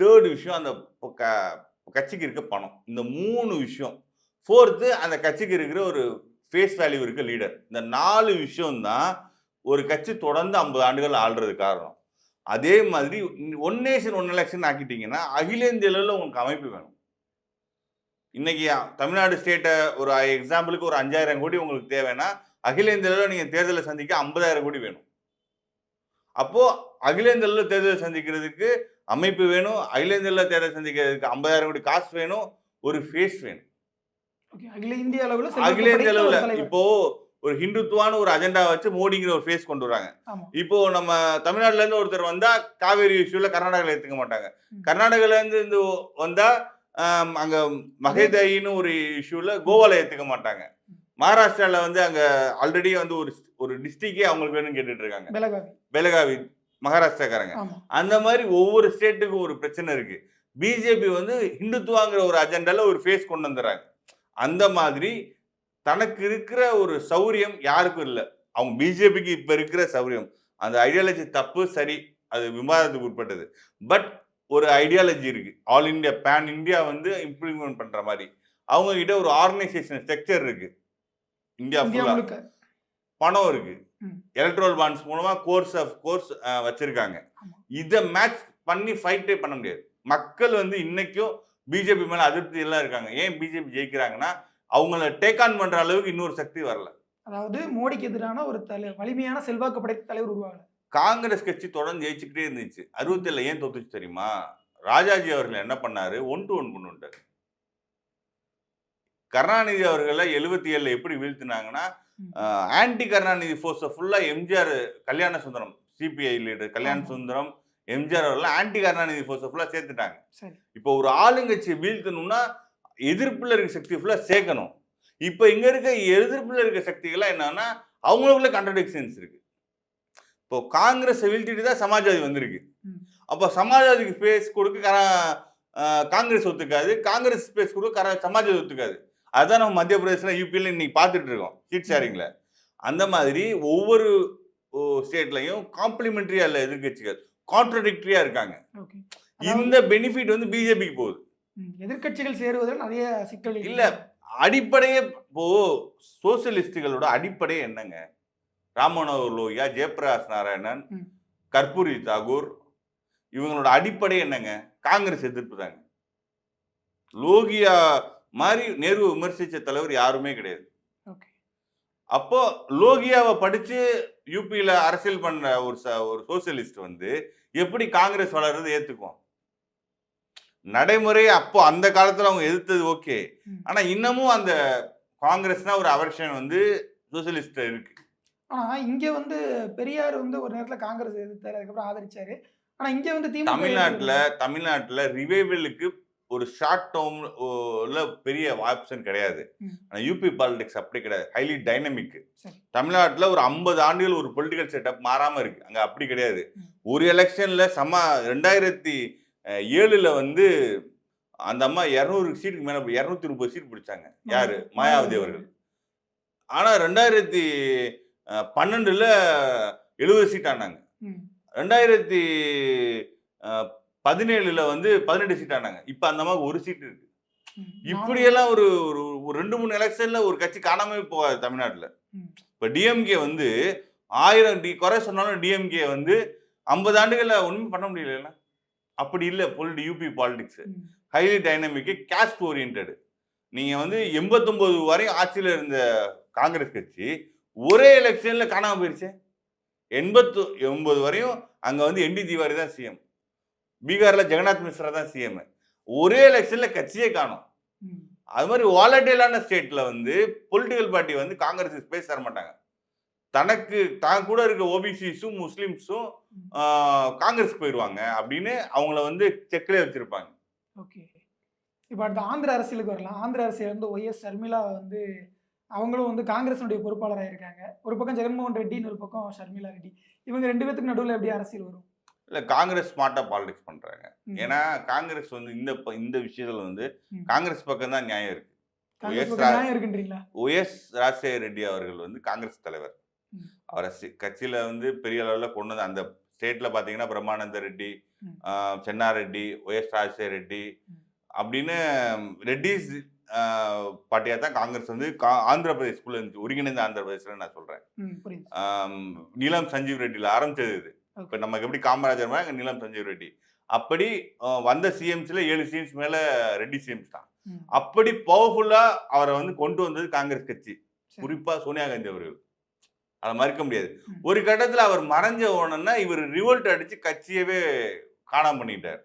தேர்ட் விஷயம் அந்த க- கட்சிக்கு இருக்க பணம். இந்த மூணு விஷயம். ஃபோர்த்து அந்த கட்சிக்கு இருக்கிற ஒரு ஃபேஸ் வேல்யூ இருக்க லீடர் இந்த நாலு விஷயம்தான் ஒரு கட்சி தொடர்ந்து ஐம்பது ஆண்டுகள் ஆள்றது காரணம். அதே மாதிரி ஒன் நேஷன் ஒன் எலெக்ஷன் ஆக்கிட்டீங்கன்னா அகில இந்திய அளவில் உங்களுக்கு அமைப்பு வேணும். இன்னைக்கு தமிழ்நாடு ஸ்டேட்டை ஒரு எக்ஸாம்பிளுக்கு ஒரு அஞ்சாயிரம் கோடி உங்களுக்கு தேவைன்னா அகில இந்திய அளவில் நீங்கள் தேர்தலை சந்திக்க ஐம்பதாயிரம் கோடி வேணும். அப்போது அகில இந்திய அளவில் தேர்தலை சந்திக்கிறதுக்கு அமைப்பு வேணும். அகில இந்திய அளவில் தேர்தலை சந்திக்கிறதுக்கு ஐம்பதாயிரம் கோடி காசு வேணும். ஒரு ஃபேஸ் வேணும். அகில இந்திய அளவுல அகில இந்திய. இப்போ ஒரு ஹிந்துத்துவான ஒரு அஜெண்டா வச்சு மோடிங்கிற ஒரு ஃபேஸ் கொண்டு வராங்க. இப்போ நம்ம தமிழ்நாட்டுல இருந்து ஒருத்தர் வந்தா காவேரி இஷ்யூல கர்நாடகால ஏத்துக்க மாட்டாங்க. கர்நாடகால இருந்து இந்த வந்தா அங்க மகேதாயின்னு ஒரு இஷ்யூல கோவால ஏத்துக்க மாட்டாங்க. மகாராஷ்டிரால வந்து அங்க ஆல்ரெடி வந்து ஒரு ஒரு டிஸ்ட்ரிக்டே அவங்களுக்கு வேணும்னு கேட்டுட்டு இருக்காங்க. பெலகாவி. மகாராஷ்டிராக்காரங்க. அந்த மாதிரி ஒவ்வொரு ஸ்டேட்டுக்கும் ஒரு பிரச்சனை இருக்கு. பிஜேபி வந்து ஹிந்துத்துவாங்கிற ஒரு அஜெண்டால ஒரு ஃபேஸ் கொண்டு வந்துடுறாங்க. அந்த மாதிரி தனக்கு இருக்கிற ஒரு சௌரியம் யாருக்கும் இல்லை. அவங்க பிஜேபிக்கு இப்ப இருக்கிற சௌரியம். அந்த ஐடியாலஜி தப்பு சரி அது விவாதத்துக்கு உட்பட்டது. பட் ஒரு ஐடியாலஜி இருக்கு. ஆல் இந்தியா பேன் இந்தியா வந்து இம்ப்ளிமெண்ட் பண்ற மாதிரி. அவங்க கிட்ட ஒரு ஆர்கனைசேஷன் ஸ்ட்ரக்சர் இருக்கு. இந்தியா ஃபுல்லா பணம் இருக்கு. எலக்ட்ரல் பாண்ட்ஸ் மூலமா கோர்ஸ் ஆஃப் கோர்ஸ் வச்சிருக்காங்க. இதை மேட்ச் பண்ணி ஃபைட்டே பண்ண முடியாது. மக்கள் வந்து இன்னைக்கும் பிஜேபி மேல அதிருப்தி எல்லாம் இருக்காங்க. ஏன் பிஜேபி ஜெயிக்கிறாங்கன்னா அவங்கள டேக் ஆன் பண்ற அளவுக்கு இன்னொரு சக்தி வரல. அதாவது மோடிக்கு எதிரான ஒரு தலை வலிமையான செல்வாக்கு படைத்த தலைவர் உருவாகல. காங்கிரஸ் கட்சி தொடர்ந்து ஜெயிச்சுக்கிட்டே இருந்துச்சு. அறுபத்தேழுல ஏன் தோத்துச்சு தெரியுமா? ராஜாஜி அவர்கள் என்ன பண்ணாரு? ஒன் டு ஒன் கொண்டு வந்துட்டாரு. கருணாநிதி அவர்களை எழுபத்தி ஏழுல எப்படி வீழ்த்தினாங்கன்னா. ஆன்டி கருணாநிதி ஃபோர்ஸை ஃபுல்லா எம்ஜிஆர் கல்யாண சுந்தரம் சிபிஐ லீடர் கல்யாண. சுந்தரம் எம்ஜிஆர் அவர்கள் ஆன்டி கருணாநிதி ஃபோர்ஸை ஃபுல்லா சேர்த்துட்டாங்க. சரி. இப்போ ஒரு ஆளுங்கட்சியை வீழ்த்தணும்னா எதிர்ப்புல இருக்க சக்தி ஃபுல்லா சேர்க்கணும். இப்போ இங்க இருக்க எதிர்ப்புல இருக்க சக்திகள்லாம் என்னன்னா அவங்களுக்குள்ள கண்ட்ரடிக்ஷன்ஸ் இருக்கு. இப்போ காங்கிரஸை வீழ்த்திட்டு தான் சமாஜ்வாதி வந்திருக்கு. அப்போ சமாஜ்வாதிக்கு ஸ்பேஸ் கொடுக்க கர- காங்கிரஸ் ஒத்துக்காது. காங்கிரஸ் ஸ்பேஸ் கொடுக்க கர சமாஜ்வாதி ஒத்துக்காது. அதுதான் நம்ம மத்திய பிரதேசில் யூபியில் இன்னைக்கு பார்த்துட்டு இருக்கோம். சீட் ஷேரிங்ல அந்த மாதிரி ஒவ்வொரு ஸ்டேட்லையும் காம்ப்ளிமெண்ட்ரியா இல்லை எதிர்கட்சிகள் கான்ட்ரடிக்டரியா இருக்காங்க. இந்த பெனிஃபிட் வந்து பிஜேபிக்கு போகுது. எதிர்க்கட்சிகள் சேருவதில் நிறைய சிக்கல் இல்ல. அடிப்படையே இப்போ சோசியலிஸ்டுகளோட அடிப்படை என்னங்க? ராமமனோகர் லோகியா ஜெயபிரகாஷ் நாராயணன். கற்பூரி தாகூர் இவங்களோட அடிப்படை என்னங்க? காங்கிரஸ் எதிர்ப்பு தாங்க. லோகியா மாதிரி நேரு விமர்சிச்ச தலைவர் யாருமே கிடையாது. அப்போ லோகியாவை படிச்சு யூபியில அரசியல் பண்ண ஒரு ஒரு சோசியலிஸ்ட் வந்து எப்படி காங்கிரஸ் வளர்றது ஏத்துக்குவோம் நடைமுறை அப்போ அந்த காலத்துல அவங்க எதிர்த்தது ஓகே. ஆனா இன்னமும் அந்த காங்கிரஸ்னா ஒரு அவர்ஷன் வந்து சோசியலிஸ்ட் இருக்கு. ஆனா இங்க வந்து பெரியார் வந்து ஒரு நேரத்துல காங்கிரஸ் எதிர்த்தாரு அதுக்கப்புறம் ஆதரிச்சாரு. ஆனா இங்க வந்து தமிழ்நாட்டுல தமிழ்நாட்டுல ரிவைவலுக்கு ஒரு ஷார்ட் டேர்ம்ல பெரிய ஆப்ஷன் கிடையாது ம். ஆனா யூபி பாலிடிக்ஸ் அப்படி கிடையாது ஹைலி டைனமிக். தமிழ்நாட்டுல ஒரு ஐம்பது ஆண்டுகள் ஒரு பொலிட்டிக்கல் செட்டப் மாறாம இருக்கு அங்க அப்படி கிடையாது. ஒரு எலெக்ஷன்ல சம ரெண்டாயிரத்தி ஏழுல வந்து அந்த அம்மா இருநூறு சீட்டுக்கு மேல இருநூத்தி முப்பது சீட் பிடிச்சாங்க யாரு மாயாவதி. அவர்கள் ஆனா ரெண்டாயிரத்தி பன்னெண்டுல எழுபது சீட் ஆனாங்க. ரெண்டாயிரத்தி பதினேழுல வந்து பதினெட்டு சீட் ஆனாங்க. இப்ப அந்த மாதிரி ஒரு சீட் இருக்கு. இப்படியெல்லாம் ஒரு ஒரு ரெண்டு மூணு எலெக்ஷன்ல ஒரு கட்சி காணாமவே போகாது தமிழ்நாட்டுல. இப்ப டிஎம்கே வந்து ஆயிரம் டி குறை சொன்னாலும் டிஎம்கே வந்து ஐம்பது ஆண்டுகள்ல ஒண்ணுமே பண்ண முடியல அப்படி இல்லை polity UP politics. Highly dynamic caste orient நீங்க வந்து எண்பத்தொன்பது வரையும் ஆட்சியில இருந்த காங்கிரஸ் கட்சி ஒரே எலெக்ஷன்ல காணாம போயிருச்சு. எண்பத்து எண்பது வரையும் அங்க வந்து என்டி திவாரி தான் சிஎம் பீகார்ல ஜெகநாத் மிஸ்ரா தான் சிஎம் ஒரே எலெக்ஷன்ல கட்சியே காணும். அது மாதிரி வாலட்டைலான ஸ்டேட்ல வந்து பொலிட்டிக்கல் பார்ட்டி வந்து காங்கிரஸ் ஸ்பேஸ் தர மாட்டாங்க. தனக்கு தான் கூட இருக்க ஓபிசிஸும் முஸ்லிம்ஸும் காங்கிரஸ் போயிடுவாங்க அப்படின்னு அவங்கள வந்து செக்லே வச்சிருப்பாங்க. ஓகே. இப்போ அடுத்த ஆந்திர அரசியலுக்கு வரலாம். ஆந்திர அரசியல் வந்து ஒய்எஸ் ஷர்மிளா வந்து அவங்களும் வந்து காங்கிரஸினுடைய பொறுப்பாளராக இருக்காங்க ஒரு பக்கம் ஜெகன்மோகன் ரெட்டி இன்னொரு பக்கம் ஷர்மிளா ரெட்டி. இவங்க ரெண்டு பேத்துக்கு நடுவில் எப்படி அரசியல் வரும்? இல்ல காங்கிரஸ் ஸ்மார்ட்டா பாலிடிக்ஸ் பண்றாங்க ம். ஏன்னா காங்கிரஸ் வந்து இந்த இந்த விஷயத்துல வந்து. காங்கிரஸ் பக்கம் தான் நியாயம் இருக்கு ஒஎஸ் ராஜசேகர ரெட்டி அவர்கள் வந்து காங்கிரஸ் தலைவர். அவரை கட்சியில வந்து பெரிய அளவுல கொண்டு வந்து அந்த ஸ்டேட்ல பாத்தீங்கன்னா பிரம்மானந்த ரெட்டி ம். ஆஹ், சென்னா ரெட்டி ஒஎஸ் ராஜசேகர ரெட்டி. அப்படின்னு ரெட்டிஸ் பார்ட்டியா தான் காங்கிரஸ் வந்து ஆந்திர பிரதேஷ்குள்ள இருந்துச்சு ஒருங்கிணைந்த ஆந்திர பிரதேசல நான் ஆம், நீலம் சஞ்சீவ் ரெட்டியில் ஆரம்பிச்சது இது. இப்போ நமக்கு எப்படி காமராஜர் மாதிரி அங்கே நீலம் சஞ்சீவ் ரெட்டி அப்படி வந்த சிஎம்ஸ்ல ஏழு சிஎம்ஸ் மேல ரெட்டி சிஎம்ஸ் தான். அப்படி பவர்ஃபுல்லா அவரை வந்து கொண்டு வந்தது காங்கிரஸ் கட்சி. குறிப்பா சோனியா காந்தி அவர்கள். அதை மறுக்க முடியாது. ஒரு கட்டத்துல அவர் மறைஞ்ச உடனே இவர் ரிவோல்ட் அடிச்சு கட்சியவே காணாம பண்ணிட்டார்.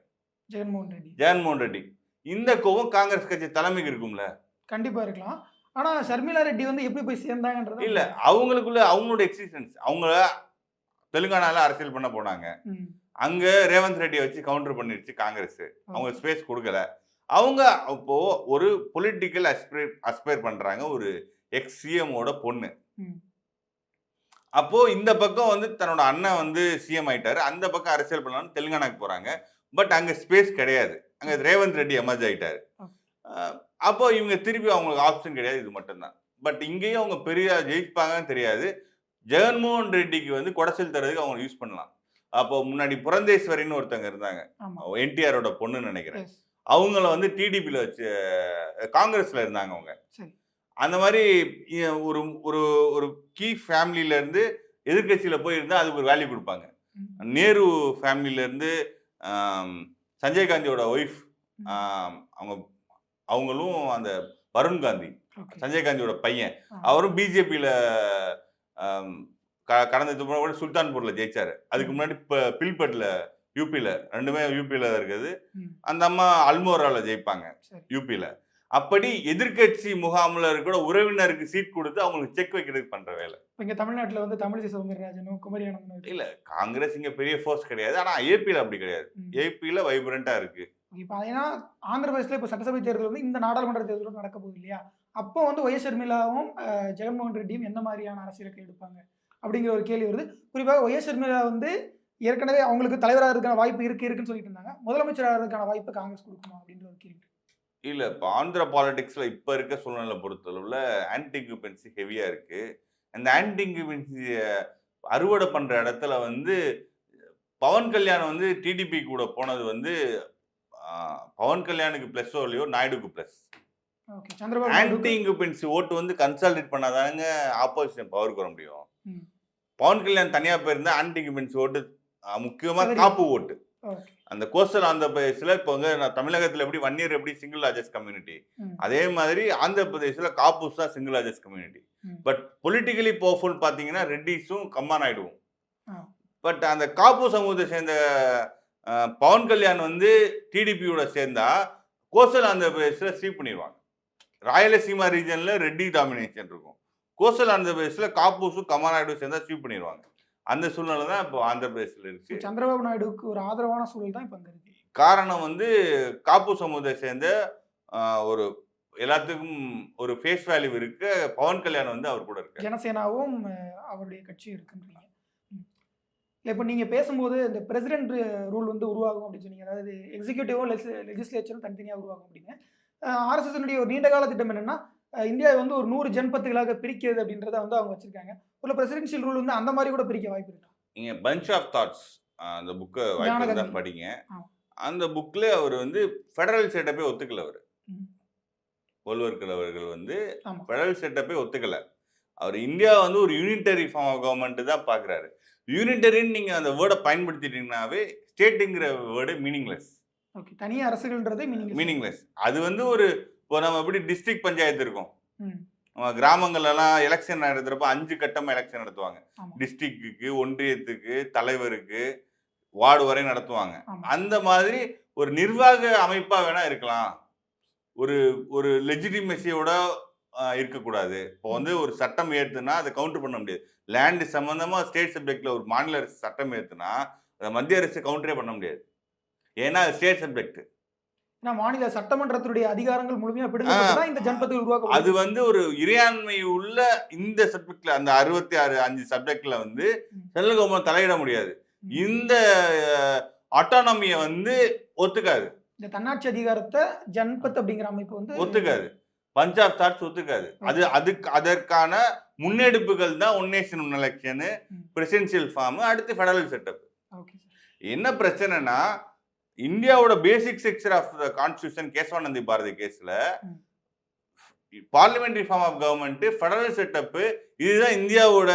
ஜெகன்மோகன் ரெட்டி. ஜெகன்மோகன் ரெட்டி. இந்த கோவம் காங்கிரஸ் கட்சி தலைமைக்கு இருக்கும்ல? கண்டிப்பா இருக்கலாம். ஆனா ஷர்மிளா ரெட்டி வந்து எப்படி போய் சேர்ந்தாங்கன்றது இல்ல அவங்களுக்குள்ள அவங்களோட எக்ஸிஸ்டன்ஸ் அவங்க தெலுங்கானால அரசியல் பண்ண போனாங்க. அங்க ரேவந்த் ரெட்டியை வச்சு கவுண்டர் பண்ணிருச்சு காங்கிரஸ். அவங்க ஸ்பேஸ் கொடுக்கல. அவங்க அப்போ ஒரு பொலிட்டிக்கல் அஸ்பைர் அஸ்பைர் பண்றாங்க ஒரு எக்ஸ் சிஎமோட பொண்ணு. அப்போ இந்த பக்கம் வந்து தன்னோட அண்ணன் வந்து சிஎம் ஆயிட்டாரு. அந்த பக்கம் அரசியல் பண்ணலாம்னு தெலுங்கானாக்கு போறாங்க. பட் அங்க ஸ்பேஸ் கிடையாது. அங்க ரேவந்த் ரெட்டி எமர்ஜ் ஆயிட்டாரு. அப்போ இவங்க திருப்பி அவங்களுக்கு ஆப்ஷன் கிடையாது. இது மட்டும்தான். பட் இங்கேயும் அவங்க பெரிய ஜெயிப்பாங்கன்னு தெரியாது. ஜெகன்மோகன் ரெட்டிக்கு வந்து குடைச்சல் தரதுக்கு அவங்க யூஸ் பண்ணலாம். அப்போ முன்னாடி புரந்தேஸ்வரின்னு ஒருத்தங்க இருந்தாங்க. என்டிஆரோட பொண்ணு நினைக்கிறேன். அவங்கள வந்து டிடிபியில் வச்சு காங்கிரஸ்ல இருந்தாங்க அவங்க. அந்த மாதிரி ஒரு ஒரு ஒரு கீ ஃபேமிலியில இருந்து எதிர்க்கட்சியில போய் இருந்தா அதுக்கு ஒரு வேல்யூ கொடுப்பாங்க. நேரு ஃபேமிலியில இருந்து ஆம், சஞ்சய் காந்தியோட ஒய்ஃப். அவங்க அவங்களும் அந்த வருண் காந்தி. சஞ்சய் காந்தியோட பையன். அவரும் பிஜேபியில கடந்த இது முன்னாடி சுல்தான்பூர்ல ஜெயிச்சாரு. அதுக்கு முன்னாடி இப்போ பில்பட்ல யூபியில ரெண்டுமே யூபியில இருக்குது. ம். அந்த அம்மா அல்மோரால ஜெயிப்பாங்க யூபியில அப்படி எதிர்க்கட்சி முகாம்ல இருக்கிற உறவினருக்கு சீட் கொடுத்து அவங்களுக்கு செக் வைக்கிறதுக்கு பண்ற வேலை. இங்க தமிழ்நாட்டுல வந்து தமிழிசை சவுந்தரராஜனும் குமரி ஆனந்தனும் இல்ல காங்கிரஸ் இங்க பெரிய ஃபோர்ஸ் கிடையாது. ஆனா ஏபியில அப்படி கிடையாது. ஏபியில வைப்ரண்டா இருக்கு. இப்போ ஏன்னா ஆந்திர பிரதேசத்தில் இப்போ சட்டசபை தேர்தல் வந்து இந்த நாடாளுமன்ற தேர்தலும் நடக்க போகுது இல்லையா? அப்போ வந்து ஒய் ஷர்மிளாவும் ஜெகன்மோகன் ரெட்டியும் எந்த மாதிரியான அரசியலுக்கு எடுப்பாங்க அப்படிங்கிற ஒரு கேள்வி வருது. குறிப்பாக ஒய்எஸ் ஷர்மிளா வந்து ஏற்கனவே அவங்களுக்கு தலைவராக இருக்கான வாய்ப்பு இருக்கு இருக்குன்னு சொல்லிட்டு இருந்தாங்க. முதலமைச்சராக இருக்கான வாய்ப்பு காங்கிரஸ் கொடுக்குமா? அப்படின்ற ஒரு கேள்வி. இல்ல இப்போ ஆந்திர பாலிடிக்ஸ்ல இப்ப இருக்க சூழ்நிலை பொறுத்தளவுல ஆன்டி இன்குபென்சி ஹெவியா இருக்கு. அந்த ஆன்டி இன்குபென்சிய அறுவடை பண்ற இடத்துல வந்து பவன் கல்யாண் வந்து டிடிபி கூட போனது வந்து பவன் கல்யாணுக்கு பிளஸ்ஸோ இல்லையோ நாயுடுக்கு பிளஸ் ஆன்டி இன்குபென்சி ஓட்டு வந்து கன்சால்டேட் பண்ணாதாங்க ஆப்போசிஷன் பவருக்கு வர முடியும். பவன் கல்யாண் தனியா போயிருந்தா ஆன்டி இன்குபென்சி ஓட்டு முக்கியமா. காப்பு ஓட்டு அந்த கோஸ்டல் ஆந்திர பிரதேசில் இப்போ வந்து நான் தமிழகத்தில் எப்படி வன்னியர் எப்படி சிங்கிள் லார்ஜஸ்ட் கம்யூனிட்டி. அதே மாதிரி ஆந்திர பிரதேசில் காப்பூஸ் தான் single largest community. But politically powerful பார்த்தீங்கன்னா ரெட்டிஸும் கம்மான் ஆயிடுவோம் ஆ. பட் அந்த காப்பு சமூகத்தை சேர்ந்த பவன் கல்யாண் வந்து டிடிபியோட சேர்ந்தா கோஸ்டல் ஆந்திர பிரதேசில் ஸ்வீப் பண்ணிடுவாங்க ராயலசீமா ரீஜனில் ரெட்டி டாமினேஷன் இருக்கும். கோஸ்டல் ஆந்திர பிரதேசில் காப்பூஸும் கம்மான் நாயுடு சேர்ந்தா ஸ்வீப் பண்ணிடுவாங்க. அந்த சூழ்நிலை தான் இப்போ ஆந்திர பிரதேசில் இருக்கு. சந்திரபாபு நாயுடுக்கு ஒரு ஆதரவான சூழல் தான் இப்போ அங்கே இருக்கு. காரணம் வந்து காப்பு சமூகத்தை சேர்ந்த ஒரு எல்லாத்துக்கும் ஒரு ஃபேஸ் வேல்யூ இருக்கு பவன் கல்யாண் வந்து அவர் கூட இருக்கு ஜனசேனாவும் அவருடைய கட்சியும் இருக்குன்றீங்க. இல்ல இப்போ நீங்கள் பேசும்போது இந்த பிரசிடென்ட் ரூல் வந்து உருவாகும் அப்படின்னு சொன்னீங்க. அதாவது எக்ஸிக்யூட்டிவும் லெஜிஸ்லேச்சரும் தனித்தனியாக உருவாகும் அப்படின்னு. ஆர்எஸ்எஸ்னுடைய ஒரு நீண்ட கால திட்டம் என்னன்னா இந்தியாவை வந்து ஒரு நூறு ஜன்பத்துகளாக பிரிக்கிறது அப்படின்றத வந்து அவங்க வச்சிருக்காங்க. ஒரு பிரசிடென்ஷியல் ரூல் வந்து அந்த மாதிரி கூட பிரிக்க வாய்ப்பு இருக்கா? நீங்க பஞ்ச் ஆஃப் தாட்ஸ் அந்த புக்கை வாய்ப்பு படிங்க. அந்த புக்ல அவர் வந்து ஃபெடரல் செட்டப்பே ஒத்துக்கல அவர். ம். கொல்வர்கள் அவர்கள் வந்து. ஃபெடரல் செட்டப்பே ஒத்துக்கல. அவர் இந்தியா வந்து ஒரு யூனிட்டரி ஃபார்ம் ஆஃப் கவர்மெண்ட் தான் பார்க்குறாரு யூனிட்டரின்னு நீங்கள் அந்த வேர்டை பயன்படுத்திட்டீங்கன்னாவே ஸ்டேட்டுங்கிற வேர்டு மீனிங்லெஸ் ஓகே தனி அரசுகள்ன்றது மீனிங் மீனிங்லெஸ் அது வந்து ஒரு இப்போ நம்ம எப்படி டிஸ்ட்ரிக்ட் பஞ்சாயத்து இருக்கும்? கிராமங்கள்லாம் எலெக்ஷன் நடத்துறப்ப அஞ்சு கட்டமா எலெக்ஷன் நடத்துவாங்க. டிஸ்ட்ரிக்ட்டுக்கு ஒன்றியத்துக்கு தலைவருக்கு வார்டு வரை நடத்துவாங்க. அந்த மாதிரி ஒரு நிர்வாக அமைப்பா வேணா இருக்கலாம். ஒரு ஒரு லெஜிட்டிமசியோட இருக்கக்கூடாது. இப்போ வந்து ஒரு சட்டம் ஏத்துனா அதை கவுண்டர் பண்ண முடியாது. லேண்ட் சம்பந்தமா ஸ்டேட் சப்ஜெக்ட்ல ஒரு மாநில அரசு சட்டம் ஏத்துனா அதை மத்திய அரசு கவுண்டரே பண்ண முடியாது. ஏன்னா ஸ்டேட் சப்ஜெக்ட் ஏன்னா மாநில சட்டமன்றத்தினுடைய அதிகாரங்கள் முழுமையாக பிடுங்கப்பட்டு தான் இந்த ஜன்பத்துகள் உருவாக்க அது வந்து ஒரு இறையாண்மை உள்ள இந்த சப்ஜெக்ட்ல அந்த அறுபத்தி ஆறு அஞ்சு சப்ஜெக்ட்ல வந்து. சென்ட்ரல் கவர்மெண்ட் தலையிட முடியாது. இந்த ஆட்டானமியை வந்து ஒத்துக்காது. இந்த தன்னாட்சி அதிகாரத்தை ஜன்பத் அப்படிங்கிற அமைப்பு வந்து ஒத்துக்காது. பஞ்ச் ஆஃப் தாட்ஸ் ஒத்துக்காது. அது அதுக்கு அதற்கான முன்னெடுப்புகள் தான் one nation one election. Presidential form அடுத்து ஃபெடரல் செட்டப் என்ன பிரச்சனைனா இந்தியாவோட basic section of the constitution Kesavananda Bharati கேஸ்ல. Parliamentary form of government federal setup இதுதான் இந்தியாவோட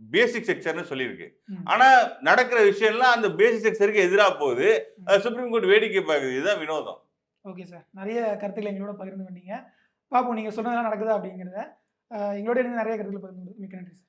பேசிக் செக்ஷர்னு சொல்லியிருக்கு ம். ஆனா நடக்கிற விஷயம்லாம் அந்த பேசிக் செக்ஷருக்கு எதிராக போகுது. சுப்ரீம் கோர்ட் வேடிக்கை பார்க்குது இதுதான் வினோதம் ஓகே சார் நிறைய கருத்துக்களை எங்களோட பகிர்ந்து கொண்டீங்க பார்ப்போம் நீங்கள் சொன்னதெல்லாம் நடக்குதா அப்படிங்கிறத எங்களோட நிறைய கருத்துக்களை பகிர்ந்து. மிக்க நன்றி சார் நன்றி